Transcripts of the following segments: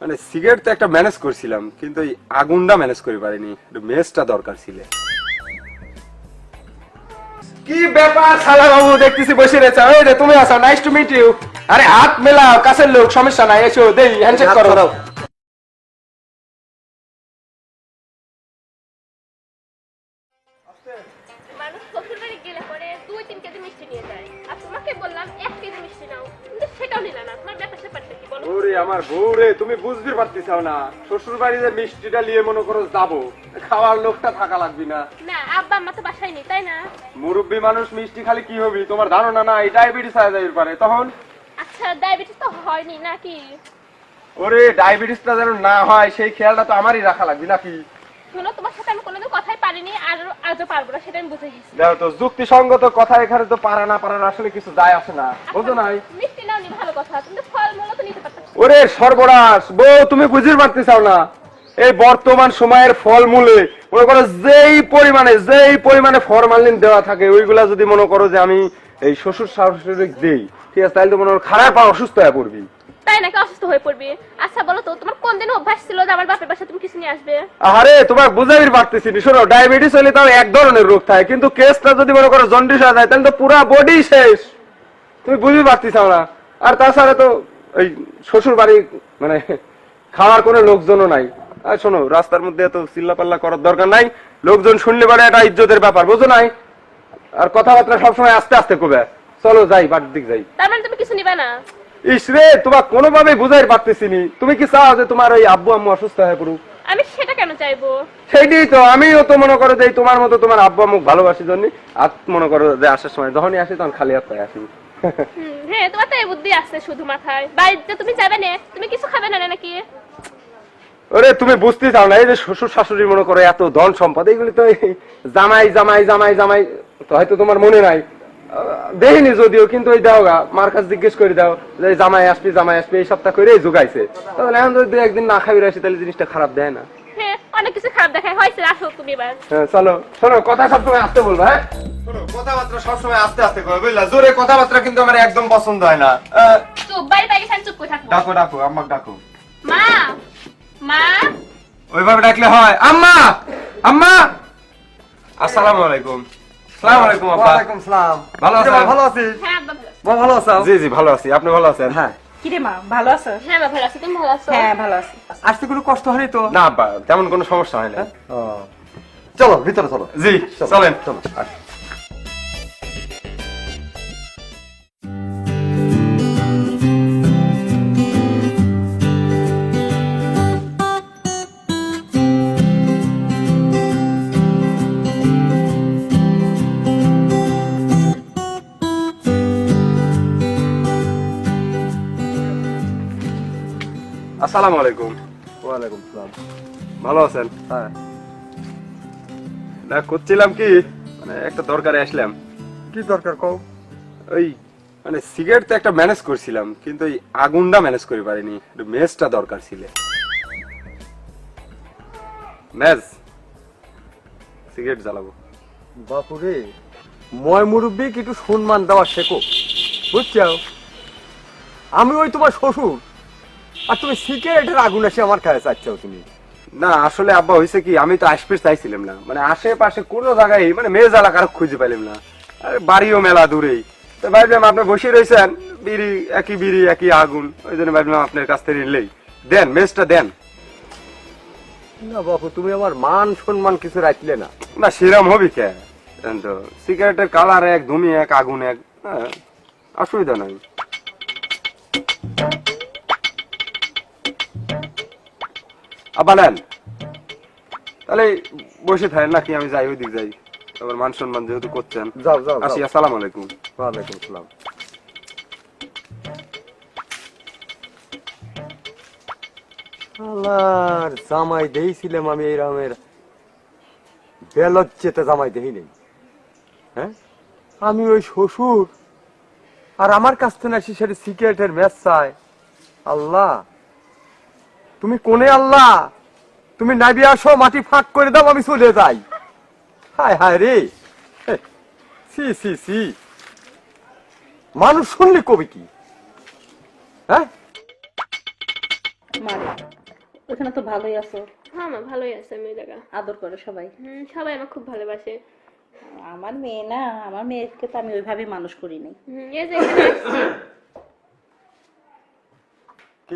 মানে সিগারেট তো একটা ম্যানেজ করছিলাম কিন্তু এই আগুনটা ম্যানেজ করে পারিনি। একটু মেসটা দরকার ছিল। কি ব্যাপার শালা বাবু দেখতেছি বসে রেছে ওই রে তুমি আসো নাইস টু মিট ইউ আরে হাত মেলাও কাছের লোক সমস্যা নাই এসো দেই হ্যান্ডশেক করো। আমার বউ তুমি বুঝতে পারতেছাও না। শ্বশুর বাড়িতে মিষ্টিটা নিয়ে মনে করো যাব। খাওয়ার লোকটা থাকা লাগবে না। না আব্বা আম্মা তো বাসায় নেই তাই না? মুরব্বী মানুষ মিষ্টি খালি কি হবি? তোমার ধারণা নাই ডায়াবেটিস হয়ে যাবে পারে। তখন? আচ্ছা ডায়াবেটিস তো হয়নি নাকি? ওরে ডায়াবেটিসটা যেন না হয় সেই খেয়ালটা তো আমারই রাখা লাগবে নাকি? শোনো তোমার সাথে আমি কোনোদিন কথাই পারিনি আর আজও পারব না সেটা আমি বুঝে গেছি। দেখো তো যুক্তিসঙ্গত কথা এখানে তো পারা না আসলে কিছু যায় আসে না। বুঝো নাই? মিষ্টি নাও নি ভালো কথা। কিন্তু ফল ওরে সর্বনাশ বউ তুমি বুঝতে পারতেছাও না। এই বর্তমান সময়ের ফলমূলে মনে করো যেই পরিমাণে যেই পরিমাণে ফরমালিন দেওয়া থাকে ওইগুলা যদি মনে করো যে আমি এই শ্বশুর শাশুড়ি দেই ঠিক আছে তাহলে তো মনে করো খারাপ আর অসুস্থ হয়ে পড়বি। তাই নাকি অসুস্থ হয়ে পড়বি? আচ্ছা বলো তো তোমার কোন দিন অভ্যাস ছিল যে আমার বাপের বাসা তুমি কিছু নিয়ে আসবে? আরে তোমার বুঝাইর পারতেছি নি শোনো ডায়াবেটিস হলে তাও এক ধরনের রোগ থাকে কিন্তু কেসটা যদি মনে করো জন্ডিস হয়ে যায় তাহলে তো পুরা বডি শেষ। তুমি বুঝতে পারতেছাও না। আর তাছাড়া তো এই শ্বশুর বাড়ি মানে খাওয়ার কোনো লোকজনও নাই। শোনো রাস্তার মধ্যে এত চিল্লাপাল্লা করার দরকার নাই। লোকজন শুনলে পারে এটা ইজ্জতের ব্যাপার বুঝো নাই? আর কথাবার্তা সবসময় আস্তে আস্তে কবে? চলো যাই বাড়ির দিক যাই। তার মানে তুমি কিছু নিবে না? ইস রে তোমার কোনোভাবেই বুঝাই পারতেছি নি তুমি কি চাও যে তোমার ওই আব্বু আম্মু অসুস্থ হয়ে পড়ুক? আমি সেটা কেন চাইব? সেইটাই তো আমিও তো মনে করো যে তোমার মতো তোমার আব্বা মুখ ভালোবাসি জন্য। আর মনে করো যে আসার সময় যখনই আসি তখন খালি হাত পায়ে আসি। হ্যাঁ তোমার তো এই বুদ্ধি আছে শুধু মাথায়। বাড়িতে তুমি যাবে না, তুমি কিছু খাবে না নাকি? তুমি বুঝতে চাও না, এই যে শ্বশুর শাশুড়ি মনে করো এত ধন সম্পদ এইগুলি তো জামাই জামাই জামাই জামাই, তো হয়তো তোমার মনে নাই। দেখিনি যদিও, কিন্তু ওই দাও গা মার কাছে জিজ্ঞেস করে দাও, যে জামাই আসবি জামাই আসবি, এই সপ্তাহ করে যোগাইছে। তাহলে এখন যদি একদিন না খাবি আসি, তাহলে জিনিসটা খারাপ দেয় না। অনেক কিছু খারাপ দেখায়। হয়েছে আসো তুমি এবার। হ্যাঁ চলো শোনো কথা সবসময় আসতে বলব হ্যাঁ? কথাবার্তা সবসময় আস্তে আস্তে করবে বুঝলা? জোরে কথাবার্তা কিন্তু আমার একদম পছন্দ হয় না। চুপ বাড়ি বাড়ি খান চুপ করে থাকব ডাকো ডাকো আম্মাকে ডাকো। মা মা। ওইভাবে ডাকলে হয়। আম্মা আম্মা। আসসালামু আলাইকুম। আসসালামু আলাইকুম আব্বা। ওয়ালাইকুম সালাম। ভালো আছেন? ভালো আছিস? হ্যাঁ আব্বা ভালো আছো। জি জি ভালো আছি। আপনি ভালো আছেন? হ্যাঁ। কিরে মা ভালো আছো? হ্যাঁ আব্বা ভালো আছি। তুমি ভালো আছো? হ্যাঁ ভালো আছি। আসতে কোনো কষ্ট হয়নি তো? না তেমন কোনো সমস্যা হয়? না চলো ভিতরে চলো। জি চলেন। চলো আসসালামু আলাইকুম। ওয়ালাইকুম সালাম। ভালো আছেন? হ্যাঁ। না করছিলাম কি মানে একটা দরকারে আসলাম। কি দরকার কও? ওই মানে সিগারেট তো একটা ম্যানেজ করছিলাম কিন্তু আগুনটা ম্যানেজ করে পারিনি একটু মেজটা দরকার ছিল। মেজ সিগারেট জ্বালাবো। বাপুরে ময় মুরব্বী একটু সম্মান দেওয়া শেখো বুঝছ? আমি ওই তোমার শ্বশুর। আর তুমি সিগারেটের আগুন এসে আমার কাছে চাচ্ছ তুমি? না আসলে আব্বা হয়েছে কি আমি তো আসবে চাইছিলাম না। মানে আশেপাশে কোনো জায়গায় মানে মেজ এলাকার খুঁজে পাইলাম না। আরে বাড়িও মেলা দূরেই। তো ভাবলাম আপনি বসে রয়েছেন বিড়ি একই বিড়ি একই আগুন। ওই জন্য ভাবলাম আপনার কাছ থেকে নিলেই। দেন মেজটা দেন। না বাপু তুমি আমার মান সম্মান কিছু রাখলে না। না সেরম হবি কে? তো সিগারেটের কালার এক ধুমি এক আগুন এক হ্যাঁ, অসুবিধা নাই। আবার নেন তাহলে বসে থাকেন নাকি আমি যাই ওইদিক যাই। আবার মান সম্মান যেহেতু করছেন। যাও যাও আসি। আসসালাম আলাইকুম। ওয়ালাইকুম সালাম আল্লাহর জামাই দিয়েছিলাম আমি এই রামের। জামাই দেই নেই। হ্যাঁ? আমি ওই শ্বশুর। আর আমার কাছ থেকে আসি সেটা সিগারেটের ম্যাচ চাই আল্লাহ তুমি কোনে আল্লাহ? তুমি নাবি আসো মাটি ফাঁক করে দাও আমি চলে যাই। হায় হায় রে। সি সি সি মানুষ শুনলে কবি কি? হ্যাঁ? মানে ওখানে তো ভালোই আছো। হ্যাঁ মা ভালোই আছে আমি ওই জায়গা আদর করে সবাই। হুম সবাই আমার খুব ভালোবাসে। আমার মেয়ে না আমার মেয়েকে তো আমি ওইভাবে মানুষ করি নাই। হুম এই যে এখানে আসছি কি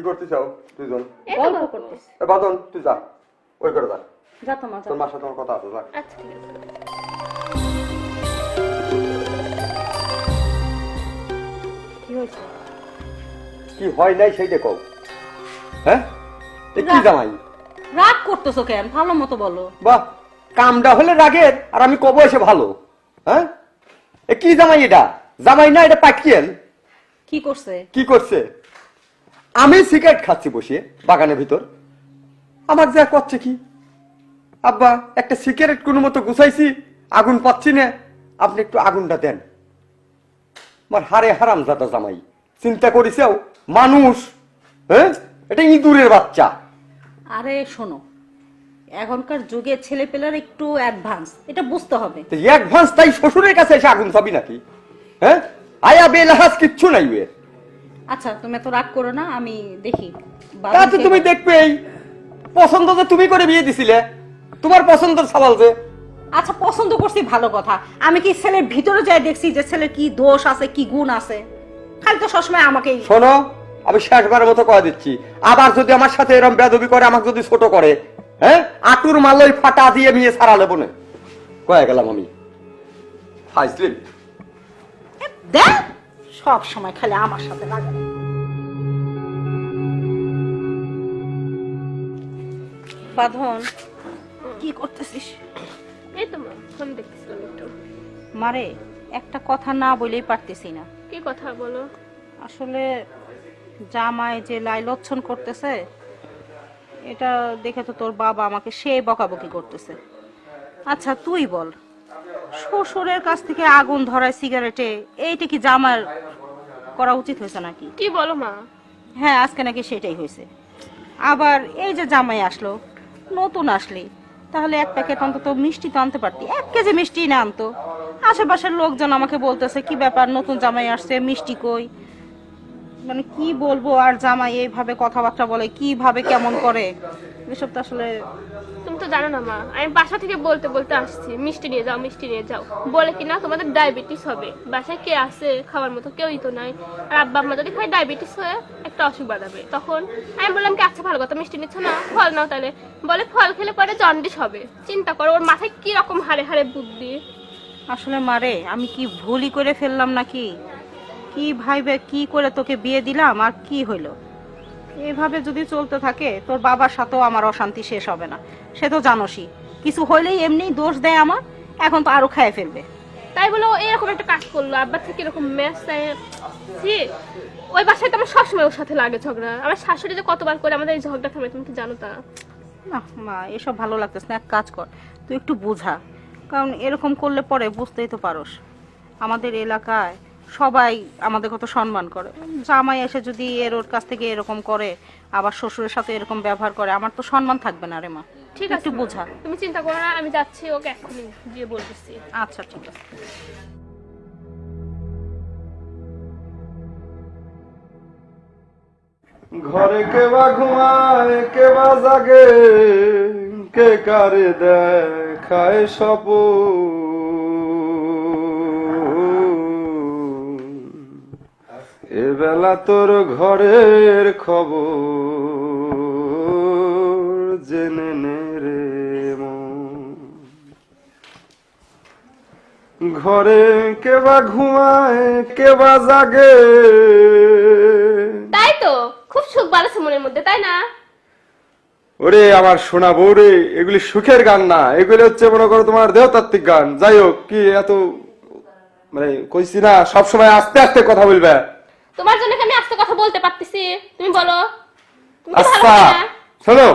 করতে চাও দুজন গল্প। করতেছি। এ বাদন তুই যা। ওই করে যা। যা তোমার তোর মার সাথে আমার কথা আছে যা। আচ্ছা ঠিক আছে। কি হয়েছে? কি হয় নাই সেইটা কও। হ্যাঁ? এ কি জামাই? রাগ করতেছো কেন? ভালো মতো বলো। বাহ কামটা হলে রাগের আর আমি কব এসে ভালো। হ্যাঁ? এ কি জামাই এটা? জামাই না এটা পাকিয়েল। কি করছে? কি করছে? আমি সিগারেট খাচ্ছি বসে বাগানের ভিতর। আমার যা করছে কি? আব্বা একটা সিগারেট কোনো মতো গুছাইছি আগুন পাচ্ছি না। আপনি একটু আগুনটা দেন। আমার হারে হারাম জাতা জামাই চিন্তা করিসেও মানুষ হ্যাঁ? এটা ইঁদুরের বাচ্চা। আরে শোনো এখনকার যুগের ছেলেপেলার একটু অ্যাডভান্স এটা বুঝতে হবে। অ্যাডভান্স তাই শ্বশুরের কাছে এসে আগুন খাবি নাকি? হ্যাঁ? আয়া বেলাহাজ কিচ্ছু নাই এর। আচ্ছা তুমি এত রাগ করো না আমি দেখি। তা তো তুমি দেখবেই পছন্দ যে তুমি করে বিয়ে দিছিলে তোমার পছন্দের সওয়াল যে। আচ্ছা পছন্দ করছি ভালো কথা। আমি কি ছেলের ভিতরে যাই দেখছি যে ছেলের কি দোষ আছে কি গুণ আছে? খালি তো সবসময় আমাকেই শোনো আমি শেষবারের মতো কয়ে দিচ্ছি। আবার যদি আমার সাথে এরকম বেদবি করে আমাকে যদি ছোট করে হ্যাঁ? আটুর মালই ফাটা দিয়ে নিয়ে সারা লেবো না। কয়ে গেলাম আমি। ফাইসলিম দেখ! সব সময় খালি আমার সাথে লাগে বাঁধন কি করতেছিস? এই তো মা ফোন দেখতেছিলাম একটু। মারে একটা কথা না বলেই পারতেছি না। কি কথা বলো? আসলে জামাই যে লাইলচ্ছন করতেছে এটা দেখে তো তোর বাবা আমাকে সে বকাবকি করতেছে। আচ্ছা তুই বল শ্বশুরের কাছ থেকে আগুন ধরায় সিগারেটে। এইটা কি জামার করা উচিত হয়েছে নাকি? কি বলো মা? হ্যাঁ আজকে নাকি সেটাই হয়েছে। আবার এই যে জামাই আসলো নতুন আসলে তাহলে এক প্যাকেট অন্তত মিষ্টি তো আনতে পারতি। এক কেজি মিষ্টি না আনতো। আশেপাশের লোকজন আমাকে বলতেছে কি ব্যাপার? নতুন জামাই আসছে মিষ্টি কই? মানে কি বলব আর জামাই এইভাবে কথাবার্তা বলে কীভাবে কেমন করে? এসব তো আসলে তুমি তো জানো না মা আমি বাসা থেকে বলতে বলতে আসছি মিষ্টি নিয়ে যাও মিষ্টি নিয়ে যাও। বলে কি না তোমাদের ডায়াবেটিস হবে। বাসায় কে আছে খাওয়ার মতো কেউই তো নাই। আর আব্বা আম্মা যদি খায় ডায়াবেটিস হয়ে একটা অসুখ বাড়াবে তখন আমি বললাম কি আচ্ছা ভালো কথা মিষ্টি নিচ্ছ না ফল নাও তাহলে। বলে ফল খেলে পরে জন্ডিস হবে। চিন্তা করো ওর মাথায় কি রকম হারে হারে বুদ্ধি। আসলে মারে আমি কি ভুলই করে ফেললাম নাকি? কি ভাইবে কি করে তোকে বিয়ে দিলাম আর কি হইল? এভাবে যদি চলতে থাকে তোর বাবার সাথেও আমার অশান্তি শেষ হবে না। সে তো জানোসই কিছু হইলেই এমনি দোষ দেয় আমার এখন তো আরও খায় ফেলবে। তাই বলে ও এরকম একটা কাজ করল আব্বার থেকে এরকম ম্যাচ ছি ওই বাসায় তো আমার সবসময় ওর সাথে লাগে ঝগড়া। আমার শাশুড়ি যে কতবার করে আমাদের এই ঝগড়া থামে তুমি কি জানো তা। না মা এসব ভালো লাগতেছে না এক কাজ কর তুই একটু বোঝা। কারণ এরকম করলে পরে বুঝতেই তো পারোস। আমাদের এলাকায় সবাই আমাদের কত সম্মান করে। জামাই এসে যদি এর ওর কাছ থেকে এরকম করে আবার শ্বশুরের সাথে এরকম ব্যবহার করে আমার তো সম্মান থাকবে না রে মা। ঠিক আছে একটু বোঝা। তুমি চিন্তা করো না আমি যাচ্ছি ওকে এক্ষুনি গিয়ে বলতেছি। আচ্ছা ঠিক আছে। ঘরে কে বা ঘুমায় কে বা জাগে কে কারে দেখায় সপ এবেলা তোর ঘরের খবর জেনে নে রে। ঘরে কে বা ঘুমায় কে বা জাগে। তাই তো খুব সুখ বাড়াচ্ছে মনের মধ্যে তাই না? ওরে আমার শোনা বউরে এগুলি সুখের গান না এগুলি হচ্ছে মনে করো তোমার দেহতাত্ত্বিক গান। যাই হোক কি এত মানে কইছি না সবসময় আস্তে আস্তে কথা বলবে। তোমার জন্য আমি আস্তে কথা বলতে পারতেছি? তুমি বলো। তুমি আচ্ছা শোনো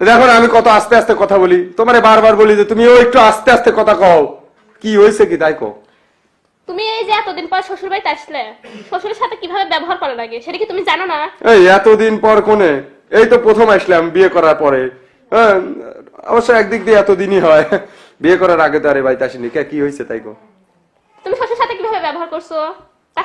দেখো না আমি কত আস্তে আস্তে কথা বলি। তোমারে বারবার বলি যে তুমিও একটু আস্তে আস্তে কথা কও। কি হয়েছে কি তাই কও? তুমি এই যে এতদিন পর শ্বশুর বাড়িতে আসলে শ্বশুরের সাথে কীভাবে ব্যবহার করা লাগে সেটা কি তুমি জানো না? এই এতদিন পর কোনে? এই তো প্রথম আসলাম বিয়ে করার পরে। হ্যাঁ অবশ্য একদিক দিয়ে এতদিনই হয়। বিয়ে করার আগে তো আরে বাড়িতে আসিনি। কে কি হয়েছে তাই কো তুমি শ্বশুরের সাথে কীভাবে ব্যবহার করছ?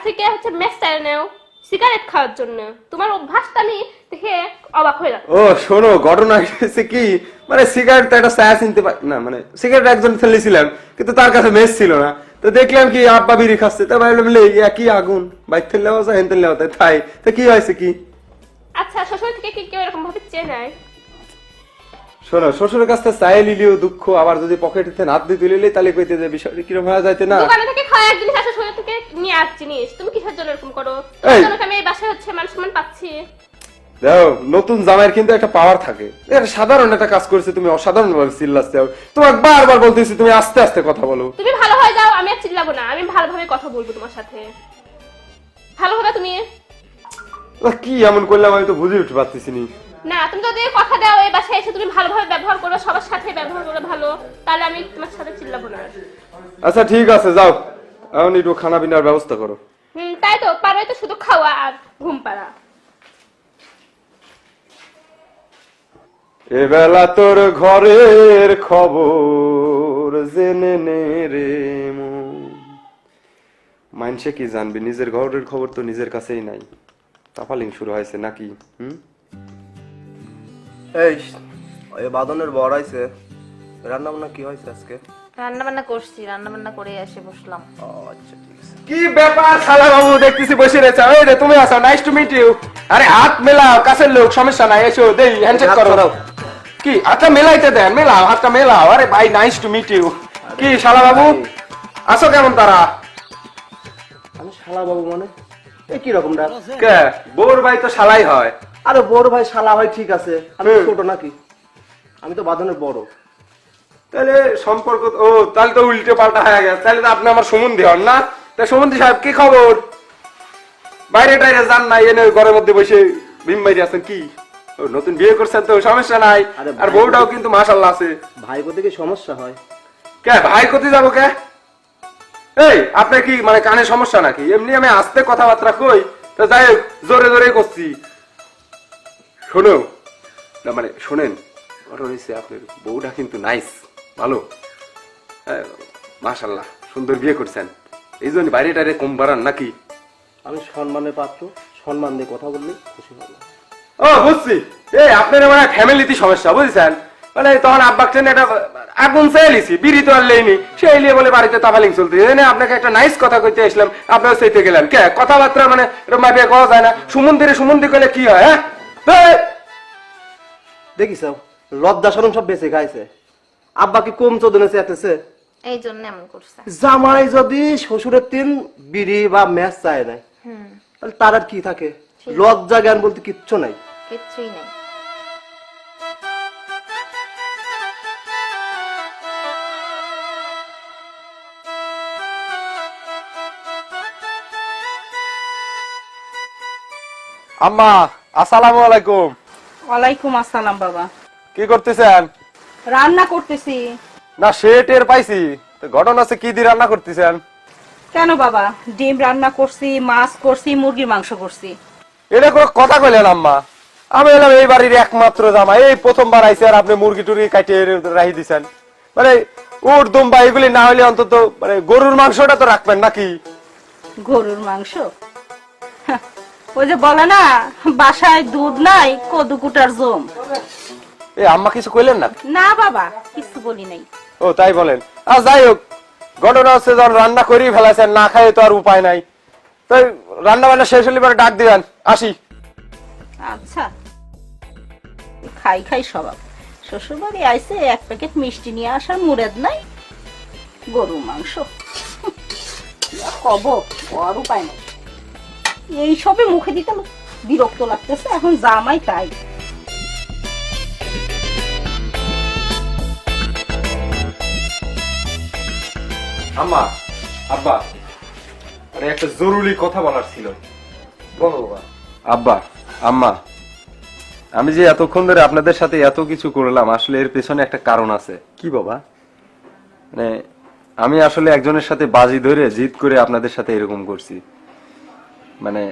থেকে হচ্ছে মেস চাই নেও সিগারেট খাওয়ার জন্য। তোমার অভ্যাসটা আমি দেখে অবাক হয়ে যাচ্ছি। ও শোনো ঘটনা হয়েছে কি মানে সিগারেট তো একটা ছায়া চিনতে পার না মানে সিগারেট একজন ফেলেছিলাম কিন্তু তার কাছে মেস ছিল না। তো দেখলাম কি আব্বা বিড়ি খাচ্ছে তা ভাবলাম লে একই আগুন? বাইক থেলে হচ্ছে হেন থেলে হতে তাই তো কি হয়েছে কি? আচ্ছা শ্বশুর থেকে কি কেউ এরকম ভাবে চেনায় শোনো শ্বশুরের কাছ চাই লিলিও দুঃখ আবার যদি নাত দিয়ে তাহলে কইতে যে কীরকম হয়ে যাইতে না? দোকানে থেকে খাওয়া এক জিনিস আসে থেকে নিয়ে জিনিস। তুমি কিসের জন্য এরকম করো। আমি এই বাসায় হচ্ছে মান সম্মান পাচ্ছি। দেখো নতুন জামাইয়ের কিন্তু একটা পাওয়ার থাকে। এর সাধারণ একটা কাজ করছে তুমি অসাধারণ ভাবে চিল্লাচ্ছে। তোমাকে বারবার বলতেছি তুমি আস্তে আস্তে কথা বলো। তুমি ভালো হয়ে যাও আমি আর চিল্লাবো না আমি ভালোভাবে কথা বলব তোমার সাথে। ভালো হবে তুমি? কি এমন করলাম আমি তো বুঝে উঠতে পারতেছি নি। না তুমি যদি কথা দাও এই বাসায় এসে তুমি ভালোভাবে ব্যবহার করো সবার সাথে ব্যবহার করো ভালো। তাহলে আমি তোমার সাথে চিল্লাবো না। আচ্ছা ঠিক আছে যাও। এখন একটু খানা পিনার ব্যবস্থা করো। হুম তাই তো পারোই তো শুধু খাওয়া আর ঘুম পাড়া। এবেলা তোর ঘরের খবর জেনে নে রে মন। মানসে কি জানবি নিজের ঘরের খবর তো নিজের কাছেই নাই। তাপালিং শুরু হয়েছে নাকি হুম? এই ওই বাদনের বড় আইছে। রান্না বান্না কি হয়েছে আজকে? রান্না বান্না করছি রান্না বান্না করে এসে বসলাম। ও আচ্ছা ঠিক আছে। কি ব্যাপার শালা বাবু দেখতেছি বসে রয়েছে। এই রে তুমি আসো নাইস টু মিট ইউ আরে হাত মেলাও কাছের লোক সমস্যা নাই এসো দেই হ্যান্ডশেক করো। কি হাতটা মেলাইতে দেন মেলাও হাতটা মেলাও। আরে ভাই নাইস টু মিট ইউ কি শালা বাবু? আসো কেমন তারা? আমি শালা বাবু মানে? এ কি রকম ডাক কে? বোর ভাই তো শালাই হয়। আরে বড় ভাই শালা ভাই ঠিক আছে। আমি। ছোট নাকি? আমি তো বাদনের বড়। তাহলে সম্পর্ক ও তাহলে তো উল্টে পাল্টা হয়ে গেছে। তাহলে তো আপনি আমার সুমন্দি হন না? তা সুমন্দি সাহেব কি খবর? বাইরে টাইরে যান নাই এনে ঘরের মধ্যে বসে বিম বাইরে আছেন কি? নতুন বিয়ে করছেন তো সমস্যা নাই। আর বউটাও কিন্তু মাশাল্লাহ আছে। ভাই কোথা কি সমস্যা হয়। কে ভাই কোথায় যাব কে? এই আপনার কি মানে কানে সমস্যা নাকি? এমনি আমি আস্তে কথাবার্তা কই। তো যাই হোক, জোরে জোরে করছি। শোনো। না মানে শোনেন ঘটনা হয়েছে আপনার বউটা কিন্তু নাইস ভালো। মাশাল্লাহ সুন্দর বিয়ে করছেন। এই জন্য বাইরে টাইরে কম বাড়ান নাকি? আমি সম্মানের পাত্র সম্মান দিয়ে কথা বললে খুশি হবে। ও বুঝছি। এই আপনার মানে ফ্যামিলিতে সমস্যা বুঝছেন? মানে তখন আব্বাক ট্রেনে একটা আগুন চাইলিছি বিড়ি তো আর লেইনি। সেই লিয়ে বলে বাড়িতে তাফালিং চলতে এনে আপনাকে একটা নাইস কথা কইতে আসলাম আপনার সেইতে গেলেন কে? কথাবার্তা মানে এরকম ভাবে কওয়া যায় না। সুমন্দিরে সুমন্দি কইলে কি হয় হ্যাঁ? দেখিস লজ্জা সরম সব বেঁচে খাইছে। আব্বা কি কম চোদনে চেতেছে? এই জন্য এমন করছে। জামাই যদি শ্বশুরের তিন বিড়ি বা ম্যাচ চায় না হুম। তাহলে তার আর কি থাকে? লজ্জা জ্ঞান বলতে কিচ্ছু নাই। কিচ্ছুই নেই। আম্মা আসসালামু আলাইকুম। ওয়ালাইকুম আসসালাম বাবা। কি করতেছেন? রান্না করতেছি। না সে টের পাইছি। তো ঘটনা আছে কি দিয়ে রান্না করতেছেন? কেন বাবা? ডিম রান্না করছি মাছ করছি মুরগির মাংস করছি। এটা কোনো কথা কইলেন আম্মা। আমি এলাম এই বাড়ির একমাত্র জামা এই প্রথমবার আইছে আর আপনি মুরগি টুরগি কাটিয়ে রাখি দিছেন। মানে উট দুম্বা এগুলি না হলে অন্তত মানে গরুর মাংসটা তো রাখবেন নাকি? গরুর মাংস? হ্যাঁ, ওই যে বলে না বাসায় দুধ নাই কদু কুটার জম। এ আম্মা কিছু কইলেন না? না বাবা কিছু বলি নাই। ও তাই বলেন। আর যাই হোক ঘটনা হচ্ছে যখন রান্না করেই ফেলাছেন না খাই তো আর উপায় নাই। তাই রান্না বান্না শেষ হলে পরে ডাক দিবেন। আসি। আচ্ছা। খাই খাই স্বভাব। শ্বশুর বাড়ি আইসে এক প্যাকেট মিষ্টি নিয়ে আসার মুরেদ নাই। গরু মাংস। কব আর উপায় নাই। এই সবে মুখে দিতে আমার বিরক্ত লাগতেছে এখন জামাই তাই। আম্মা আব্বা আরে একটা জরুরি কথা বলার ছিল। বলো বাবা। আব্বা আম্মা আমি যে এতক্ষণ ধরে আপনাদের সাথে এত কিছু করলাম আসলে এর পেছনে একটা কারণ আছে। কি বাবা? মানে আমি আসলে একজনের সাথে বাজি ধরে জিত করে আপনাদের সাথে এরকম করছি। মানে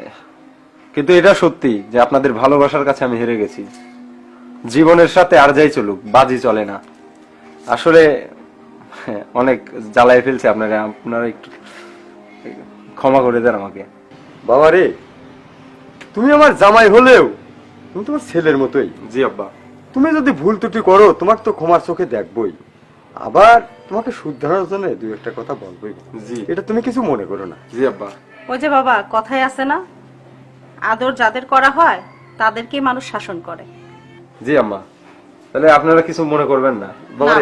কিন্তু এটা সত্যি যে আপনাদের ভালোবাসার কাছে আমি হেরে গেছি। জীবনের সাথে আর যাই চলুক বাজি চলে না। আসলে অনেক জ্বালায় ফেলছে আপনারা আপনারা একটু ক্ষমা করে দেন আমাকে। বাবা রে তুমি আমার জামাই হলেও তুমি তোমার ছেলের মতোই। জি আব্বা। তুমি যদি ভুল ত্রুটি করো তোমাকে তো ক্ষমার চোখে দেখবই। আবার তোমাকে শুদ্ধানোর জন্য দুই একটা কথা বলবোই। জি। এটা তুমি কিছু মনে করো না। জি আব্বা। ওই যে বাবা কথায় আছে না? আদর যাদের করা হয় তাদেরকে মানুষ শাসন করে। জি আম্মা। তাহলে আপনারা কিছু মনে করবেন না? বাবা।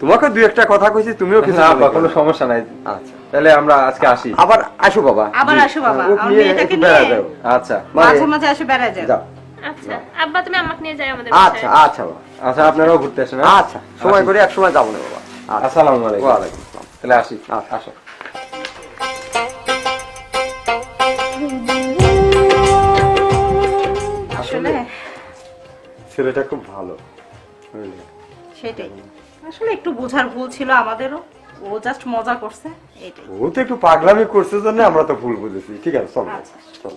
তোমাকে দুই একটা কথা কইছি তুমিও কিছু না মনে আব্বা করো কোনো না। সমস্যা নাই। আচ্ছা। তাহলে আমরা আজকে আসি। আবার আসো বাবা। আবার জি। আসো বাবা। ও আমার নিয়ে মেয়েটাকে একটু নিয়ে বেড়ায় যাও। আচ্ছা মাঝে মাঝে এসে বেড়ায় যায় যাও। আচ্ছা আব্বা তুমি আমাকে নিয়ে যাই আমাদের আচ্ছা বাসায়। আচ্ছা বাবা। আচ্ছা আপনারাও ঘুরতে আসেন হ্যাঁ? আচ্ছা সময় করে এক সময় যাব না বাবা আচ্ছা। আসসালামু আলাইকুম ওয়ালাইকুম আসসালাম। তাহলে আসি আচ্ছা। আসো আসলে ছেলেটা খুব ভালো বুঝলে? সেটাই আসলে একটু বোঝার ভুল ছিল আমাদেরও ও জাস্ট মজা করছে এইটাই ও তো একটু পাগলামি করছে জন্য আমরা তো ভুল বুঝেছি ঠিক আছে চলো আচ্ছা। চলো